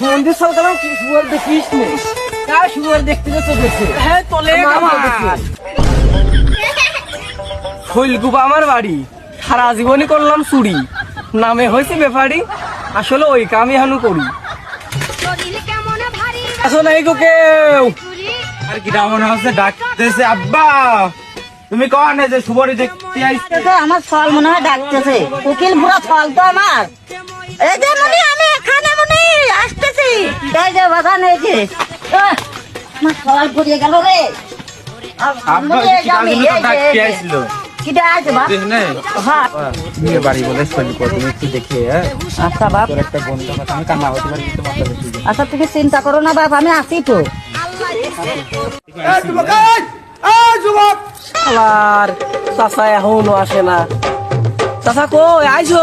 শুয়ার দেখিস নে? কার শুয়ার দেখতে তো দেখছে হ্যাঁ তলে শৈলকুপা আমার। বাড়ি। সারা জীবনই করলাম চুরি। নামে হয়েছে বেপারি আসলে ওই কামই হানু করি। শরীর কেমন ভারী আসো নাই গো কেউ। আর কি মনে হচ্ছে ডাকতেছে আব্বা তুমি কন যে সুবরি দেখতে আইছে? তো আমার ফল মনে হয় ডাকতেছে। উকিল পুরো ফল তো আমার। এই যে আমি এই যে এই যে আমার পড়িয়ে গেল রে। হ্যাঁ বিয়ে বাড়ি বলে শৈলী কর তুমি একটু দেখে হ্যাঁ? আচ্ছা আচ্ছা তুমি চিন্তা করো না বাপ আমি আছি তো। আর চাচা এখনও আসে না। চাচা কই? আইছো?